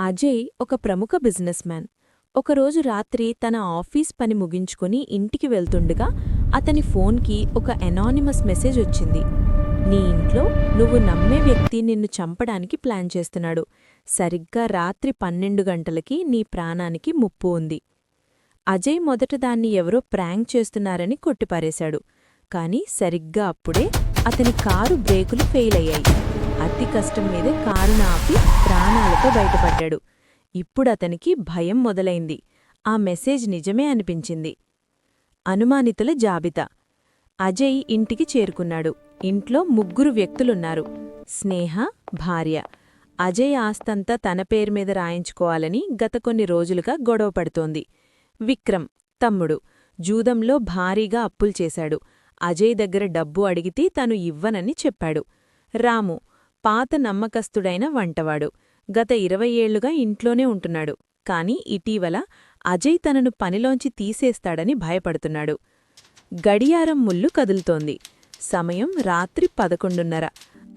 అజయ్ ఒక ప్రముఖ business man. ఒకరోజు రాత్రి తన ఆఫీస్ పని ముగించుకుని ఇంటికి వెళ్తుండగా అతని ఫోన్కి ఒక ఎనానిమస్ మెసేజ్ వచ్చింది. నీ ఇంట్లో నువ్వు నమ్మే వ్యక్తి నిన్ను చంపడానికి ప్లాన్ చేస్తున్నాడు. సరిగ్గా రాత్రి పన్నెండు గంటలకి నీ ప్రాణానికి ముప్పు ఉంది. అజయ్ మొదట దాన్ని ఎవరో ప్రాంక్ చేస్తున్నారని కొట్టిపారేశాడు. కాని సరిగ్గా అప్పుడే అతని కారు బ్రేకులు ఫెయిల్ అయ్యాయి. అతి కష్టం మీదే కారును ఆపి ప్రాణాలతో బయటపడ్డాడు. ఇప్పుడు అతనికి భయం మొదలైంది. ఆ మెసేజ్ నిజమే అనిపించింది. అనుమానితుల జాబితా. అజయ్ ఇంటికి చేరుకున్నాడు. ఇంట్లో ముగ్గురు వ్యక్తులున్నారు. స్నేహ భార్య. అజయ్ ఆస్తంతా తన పేరు మీద రాయించుకోవాలని గత కొన్ని రోజులుగా గొడవ పడుతోంది. విక్రమ్ తమ్ముడు. జూదంలో భారీగా అప్పులు చేశాడు. అజయ్ దగ్గర డబ్బు అడిగితే తను ఇవ్వనని చెప్పాడు. రాము పాత నమ్మకస్తుడైన వంటవాడు. గత ఇరవై ఏళ్ళుగా ఇంట్లోనే ఉంటున్నాడు. కాని ఇటీవల అజయ్ తనను పనిలోంచి తీసేస్తాడని భయపడుతున్నాడు. గడియారం ముల్లు కదులుతోంది. సమయం రాత్రి పదకొండున్నర.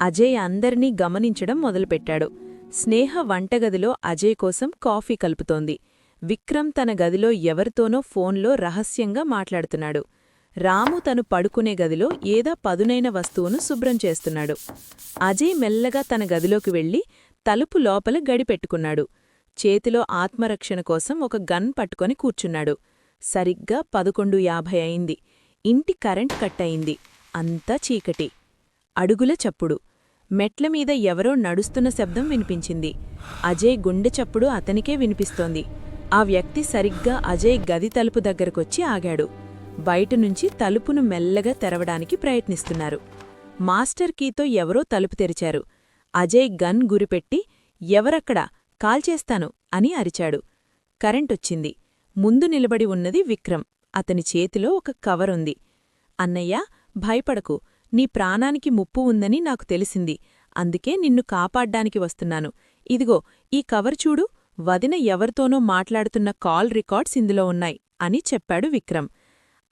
అజయ్ అందరినీ గమనించడం మొదలుపెట్టాడు. స్నేహ వంటగదిలో అజయ్ కోసం కాఫీ కలుపుతోంది. విక్రమ్ తన గదిలో ఎవరితోనో ఫోన్లో రహస్యంగా మాట్లాడుతున్నాడు. రాము తను పడుకునే గదిలో ఏదో పదునైన వస్తువును శుభ్రం చేస్తున్నాడు. అజయ్ మెల్లగా తన గదిలోకి వెళ్ళి తలుపు లోపల గడిపెట్టుకున్నాడు చేతిలో ఆత్మరక్షణ కోసం ఒక గన్ పట్టుకొని కూర్చున్నాడు. సరిగ్గా పదకొండు యాభై అయింది. ఇంటి కరెంట్ కట్టయింది అంతా చీకటి. అడుగుల చప్పుడు. మెట్లమీద ఎవరో నడుస్తున్న శబ్దం వినిపించింది. అజయ్ గుండె చప్పుడు అతనికే వినిపిస్తోంది. ఆ వ్యక్తి సరిగ్గా అజయ్ గది తలుపు దగ్గరకొచ్చి ఆగాడు. బయటనుంచి తలుపును మెల్లగా తెరవడానికి ప్రయత్నిస్తున్నారు. మాస్టర్ కీతో ఎవరో తలుపు తెరిచారు. అజయ్ గన్ గురిపెట్టి ఎవరక్కడా? కాల్చేస్తాను అని అరిచాడు. కరెంటొచ్చింది ముందు నిలబడి ఉన్నది విక్రమ్. అతని చేతిలో ఒక కవరుంది అన్నయ్యా భయపడకు. నీ ప్రాణానికి ముప్పు ఉందని నాకు తెలిసింది. అందుకే నిన్ను కాపాడ్డానికి వస్తున్నాను. ఇదిగో ఈ కవర్ చూడు. వదిన ఎవరితోనో మాట్లాడుతున్న కాల్ రికార్డ్స్ ఇందులో ఉన్నాయి అని చెప్పాడు విక్రమ్.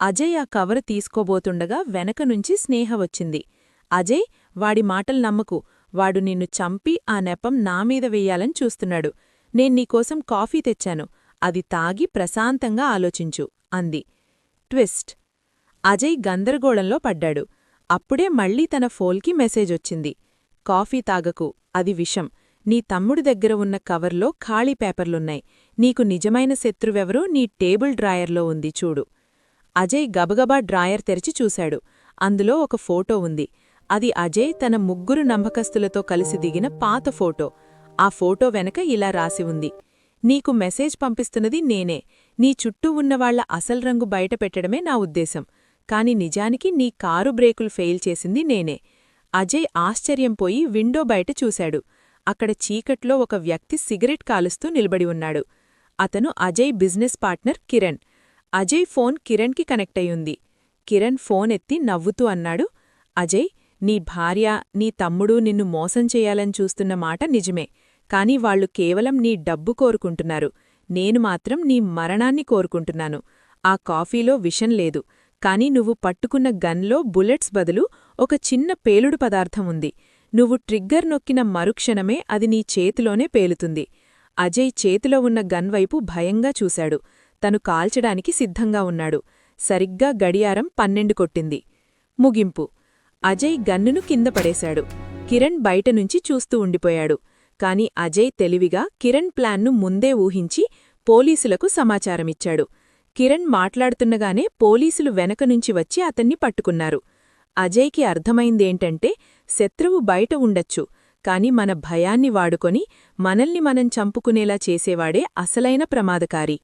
అజయ్ ఆ కవరు తీసుకోబోతుండగా వెనకనుంచి స్నేహ వచ్చింది. అజయ్ వాడి మాటలు నమ్మకు. వాడు నిన్ను చంపి ఆ నెపం నామీద వెయ్యాలని చూస్తున్నాడు. నేను నీకోసం కాఫీ తెచ్చాను. అది తాగి ప్రశాంతంగా ఆలోచించు అంది. ట్విస్ట్. అజయ్ గందరగోళంలో పడ్డాడు. అప్పుడే మళ్ళీ తన ఫోల్కి మెసేజొచ్చింది కాఫీ తాగకు అది విషం. నీ తమ్ముడి దగ్గర ఉన్న కవర్లో ఖాళీ పేపర్లున్నాయి. నీకు నిజమైన శత్రువెవరో నీ టేబుల్ డ్రాయర్లో ఉంది చూడు. అజయ్ గబగబా డ్రాయర్ తెరిచి చూశాడు. అందులో ఒక ఫోటో ఉంది. అది అజయ్ తన ముగ్గురు నమ్మకస్తులతో కలిసి దిగిన పాత ఫోటో. ఆ ఫోటో వెనక ఇలా రాసి ఉంది. నీకు మెసేజ్ పంపిస్తున్నది నేనే. నీ చుట్టూ ఉన్నవాళ్ళ అసల్ రంగు బయటపెట్టడమే నా ఉద్దేశం. కాని నిజానికి నీ కారు బ్రేకులు ఫెయిల్ చేసింది నేనే. అజయ్ ఆశ్చర్యంపోయి విండో బయట చూశాడు. అక్కడ చీకట్లో ఒక వ్యక్తి సిగరెట్ కాలుస్తూ నిలబడి ఉన్నాడు. అతను Ajay business partner Kiran. Ajay phone కిరణ్కి connect అయ్యుంది. కిరణ్ ఫోన్ ఎత్తి నవ్వుతూ అన్నాడు అజయ్ నీ భార్య నీ తమ్ముడు నిన్ను మోసం చేయాలని చూస్తున్న మాట నిజమే కాని వాళ్ళు కేవలం నీ డబ్బు కోరుకుంటున్నారు. నేను మాత్రం నీ మరణాన్ని కోరుకుంటున్నాను. ఆ కాఫీలో విషం లేదు కాని నువ్వు పట్టుకున్న గన్లో బుల్లెట్స్ బదులు ఒక చిన్న పేలుడు పదార్థం ఉంది. నువ్వు ట్రిగ్గర్ నొక్కిన మరుక్షణమే అది నీ చేతిలోనే పేలుతుంది. అజయ్ చేతిలో ఉన్న గన్ వైపు భయంగా చూశాడు. తను కాల్చడానికి సిద్ధంగా ఉన్నాడు. సరిగ్గా గడియారం పన్నెండు కొట్టింది. ముగింపు. అజయ్ గన్నును కింద పడేశాడు. కిరణ్ బయటనుంచి చూస్తూ ఉండిపోయాడు. కాని అజయ్ తెలివిగా కిరణ్ ప్లాన్ను ముందే ఊహించి పోలీసులకు సమాచారమిచ్చాడు. కిరణ్ మాట్లాడుతున్నగానే పోలీసులు వెనకనుంచి వచ్చి అతన్ని పట్టుకున్నారు. అజయ్కి అర్థమైందేంటంటే శత్రువు బయట ఉండొచ్చు కాని మన భయాన్ని వాడుకొని మనల్ని మనం చంపుకునేలా చేసేవాడే అసలైన ప్రమాదకారి.